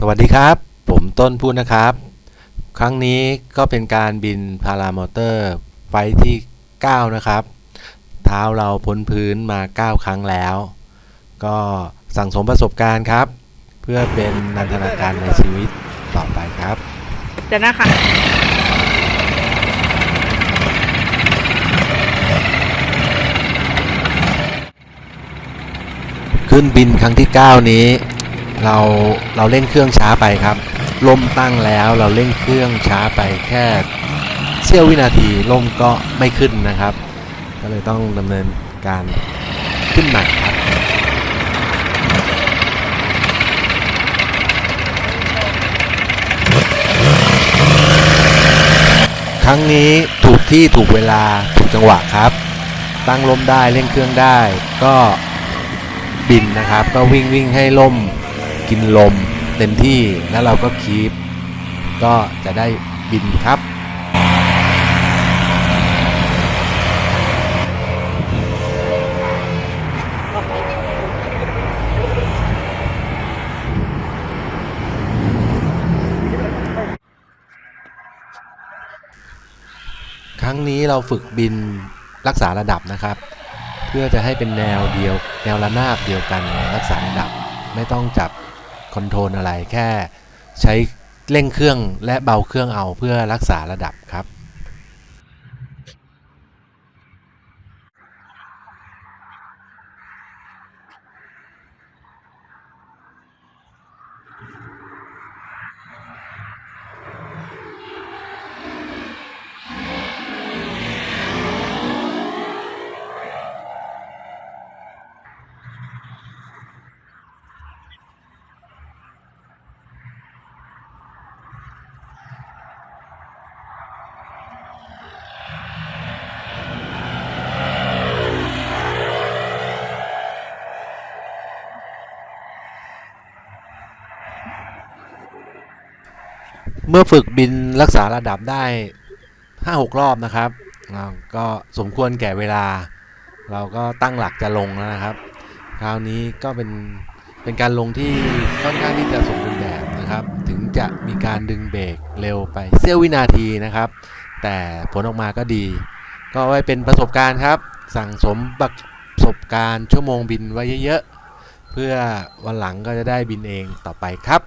สวัสดีครับ ผมต้นพูดนะครับ ครั้งนี้ก็เป็นการบินพารามอเตอร์ไฟล์ที่ 9 นะครับ เท้าเราพ้นพื้นมา 9 ครั้งแล้ว ก็สั่งสมประสบการณ์ครับ เพื่อเป็นนันทนาการในชีวิตต่อไปครับเดี๋ยวนะคะขึ้นบินครั้งที่ 9 นี้ เราเราเล่นเครื่องช้าไปครับลมตั้งแล้วเราเล่นเครื่องช้าไปแค่เสี้ยววินาทีลมก็ไม่ขึ้นนะครับ ก็เลยต้องดำเนินการขึ้นใหม่ครับครั้งนี้ถูกที่ถูกเวลาถูกจังหวะครับ ตั้งลมได้เร่งเครื่องได้ก็บินนะครับ ก็วิ่งวิ่งให้ล่ม กินลมเต็มที่แล้วเราก็คีปก็จะได้บินครับ ครั้งนี้เราฝึกบินรักษาระดับนะครับ เพื่อจะให้เป็นแนวเดียว แนวระนาบเดียวกันรักษาระดับไม่ต้องจับ คอนโทรลอะไรแค่ใช้เร่งเครื่องและเบาเครื่องเอาเพื่อรักษาระดับครับ เมื่อฝึกบินรักษาระดับได้ 5-6 รอบนะครับก็สมควรแก่เวลา เราก็ตั้งหลักจะลงแล้วนะครับ คราวนี้ก็เป็นเป็นการลงที่ค่อนข้างที่จะสมบูรณ์แบบนะครับ ถึงจะมีการดึงเบรกเร็วไปเสี้ยววินาทีนะครับ แต่ผลออกมาก็ดี ก็ไว้เป็นประสบการณ์ครับ สั่งสมประสบการณ์ชั่วโมงบินไว้เยอะๆ เพื่อวันหลังก็จะได้บินเองต่อไปครับ